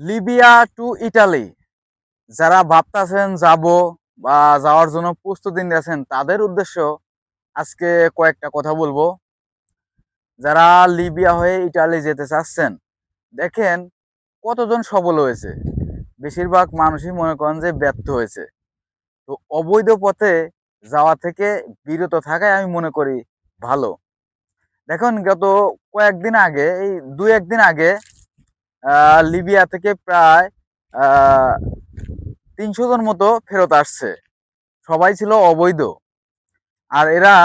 Libya two Italy. যারা ভাবতেছেন যাব বা যাওয়ার জন্য প্রস্তুতি নিয়েছেন তাদের উদ্দেশ্য আজকে কয়েকটা কথা বলব। যারা লিবিয়া হয়ে ইটালি যেতে চাচ্ছেন, দেখেন কতজন সবল হয়েছে। বেশিরভাগ মানুষই মনে করেন যে ব্যর্থ হয়েছে। তো অবৈধ পথে যাওয়া থেকে বিরত থাকাই আমি মনে করি ভালো। দেখুন, গত কয়েকদিন আগে, এই দু একদিন আগে লিবিয়া থেকে প্রায় তিনশো জন মতো ফেরত আসছে। সবাই ছিল অবৈধ। আর এরা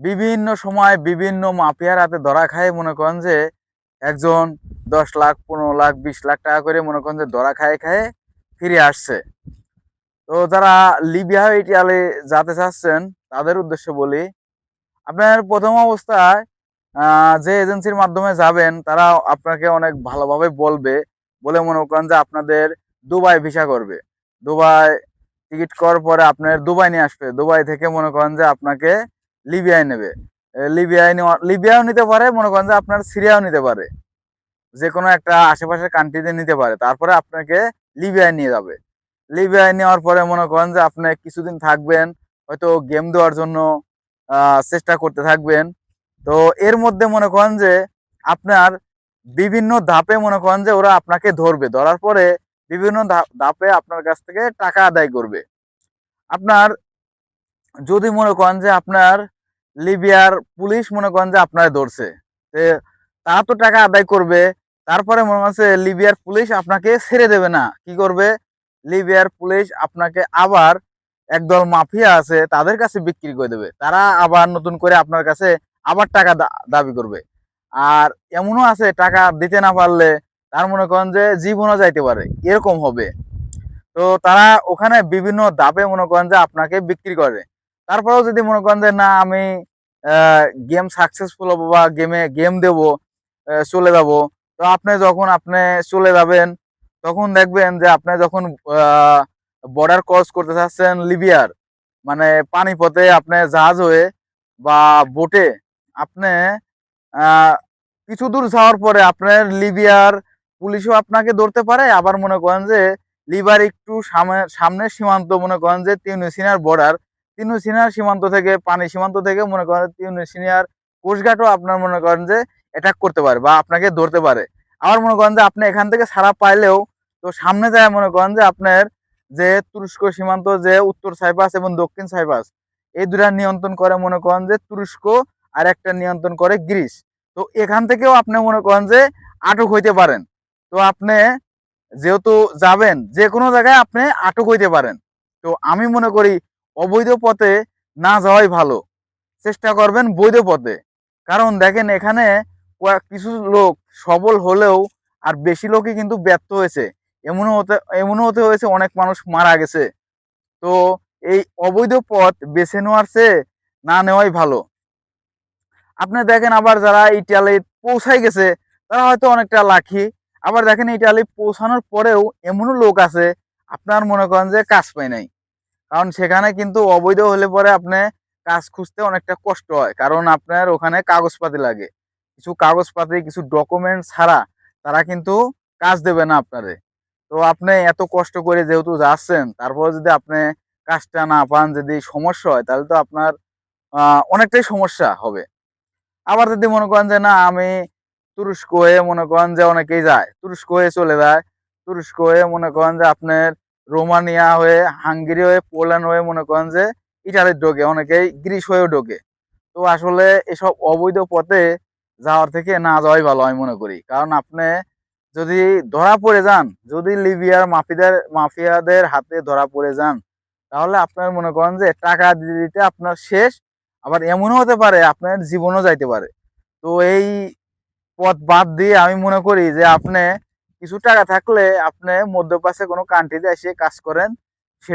বিভিন্ন সময় বিভিন্ন মাফিয়ার হাতে ধরা খায়, মনে করেন যে একজন দশ লাখ, পনেরো লাখ, বিশ লাখ টাকা করে মনে করেন যে ধরা খায় খায় ফিরে আসছে। তো যারা লিবিয়া ইটালি যেতে চাচ্ছেন, তাদের উদ্দেশ্যে বলি, আপনার প্রথম অবস্থায় যে এজেন্সির মাধ্যমে যাবেন, তারা আপনাকে অনেক ভালোভাবে বলবে, বলে মনে করেন যে আপনাদের দুবাই ভিসা করবে। দুবাই টিকিট করার পরে আপনার দুবাই নিয়ে আসবে। দুবাই থেকে মনে করেন যে আপনাকে লিবিয়ায় নেবে। লিবিয়ায় লিবিয়াও নিতে পারে, মনে করেন যে আপনার সিরিয়াও নিতে পারে। যে কোনো একটা আশেপাশের কান্ট্রিতে নিতে পারে। তারপরে আপনাকে লিবিয়ায় নিয়ে যাবে। লিবিয়ায় নেওয়ার পরে মনে করেন যে আপনি কিছুদিন থাকবেন, হয়তো গেম দেওয়ার জন্য চেষ্টা করতে থাকবেন। তো এর মধ্যে মনে করেন যে আপনার বিভিন্ন ধাপে মনে করেন যে ওরা আপনাকে ধরবে। ধরার পরে বিভিন্ন ধাপে আপনার কাছ থেকে টাকা আদায় করবে। আপনার যদি মনে করেন যে আপনার লিবিয়ার পুলিশ মনে করেন যে আপনার ধরছে তারা তো টাকা আদায় করবে। তারপরে মনে হচ্ছে লিবিয়ার পুলিশ আপনাকে ছেড়ে দেবে না। কি করবে? লিবিয়ার পুলিশ আপনাকে আবার একদল মাফিয়া আছে তাদের কাছে বিক্রি করে দেবে। তারা আবার নতুন করে আপনার কাছে আবার টাকা দাবি করবে। আর এমনও আছে, টাকা দিতে না পারলে তার মনে করেন যে জীবনও যাইতে পারে। এরকম হবে। তো তারা ওখানে বিভিন্ন ধাপে মনে করেন যে আপনাকে বিক্রি করে। তারপরেও যদি মনে করেন যে না, আমি গেম সাকসেসফুল হব বা গেমে গেম দেব চলে যাব, তো আপনি যখন আপনি চলে যাবেন, তখন দেখবেন যে আপনি যখন বর্ডার ক্রস করতে চাচ্ছেন লিবিয়ার মানে পানিপথে আপনি জাহাজ হয়ে বা বোটে আপনি কিছু দূর যাওয়ার পরে আপনার লিবিয়ার পুলিশও আপনাকে ধরতে পারে। আবার মনে করেন যে লিবার একটু সামনে সামনের সীমান্ত, মনে করেন যে, তিউনিসিয়ার বর্ডার তিউনিসিয়ার সীমান্ত থেকে, পানি সীমান্ত থেকে মনে করেন তিউনিসিয়ার কোস্টগার্ডও আপনার মনে করেন যে অ্যাটাক করতে পারে বা আপনাকে ধরতে পারে। আবার মনে করেন যে, আপনি এখান থেকে ছাড়া পাইলেও, তো সামনে যায় মনে করেন যে, আপনার যে, তুরস্ক সীমান্ত, যে, উত্তর সাইপাস এবং দক্ষিণ সাইপাস এই দুটা নিয়ন্ত্রণ করে মনে করেন যে, তুরস্ক আর একটা নিয়ন্ত্রণ করে গ্রিস। তো এখান থেকেও আপনি মনে করেন যে আটক হইতে পারেন। তো আপনি যেহেতু যাবেন, যে কোনো জায়গায় আপনি আটক হইতে পারেন। তো আমি মনে করি অবৈধ পথে না যাওয়াই ভালো। চেষ্টা করবেন বৈধ পথে। কারণ দেখেন এখানে কিছু লোক সবল হলেও আর বেশি লোকই কিন্তু ব্যর্থ হয়েছে। এমনও হতে এমনও হতে হয়েছে, অনেক মানুষ মারা গেছে। তো এই অবৈধ পথ বেছে নেওয়ার চেয়ে না নেওয়াই ভালো। আপনি দেখেন আবার যারা ইটালি পৌঁছাই গেছে, তারা হয়তো অনেকটা লাখি আবার দেখেন ইটালি পৌঁছানোর পরেও এমনও লোক আছে, আপনার মনে করেন যে কাজ পায় নাই। কারণ সেখানে কিন্তু অবৈধ হলে পরে আপনি কাজ খুঁজতে অনেকটা কষ্ট হয়, কারণ আপনার ওখানে কাগজপাতি লাগে। কিছু কাগজপাতি, কিছু ডকুমেন্ট ছাড়া তারা কিন্তু কাজ দেবে না আপনারে। তো আপনি এত কষ্ট করে যেহেতু যাচ্ছেন, তারপর যদি আপনি কাজটা না পান, যদি সমস্যা হয়, তাহলে তো আপনার অনেকটাই সমস্যা হবে। আবার যদি মনে করেন যে, না, আমি তুরস্ক হয়ে মনে করেন যে, অনেকেই যায়। তুরস্ক হয়ে চলে যায়। তুরস্ক হয়ে মনে করেন যে, আপনার রোমানিয়া হয়ে, হাঙ্গেরি হয়ে, পোল্যান্ড হয়ে মনে করেন যে, ইটালির ঢোকে অনেকেই গ্রিস হয়েও ঢোকে তো আসলে এসব অবৈধ পথে যাওয়ার থেকে না যাওয়াই ভালো আমি মনে করি। কারণ আপনি যদি ধরা পড়ে যান, যদি লিবিয়ার মাফিদের, মাফিয়াদের হাতে ধরা পড়ে যান, তাহলে আপনার মনে করেন যে, টাকা দিতে দিতে আপনার শেষ আবার এমনও হতে পারে, আপনার জীবনও যাইতে পারে। তো এই পথ বাদ দিয়ে আমি মনে করি যে আপনি কিছু টাকা থাকলে আপনি মধ্যপ্রাচ্যে কোনো কান্ট্রিতে এসে কাজ করেন।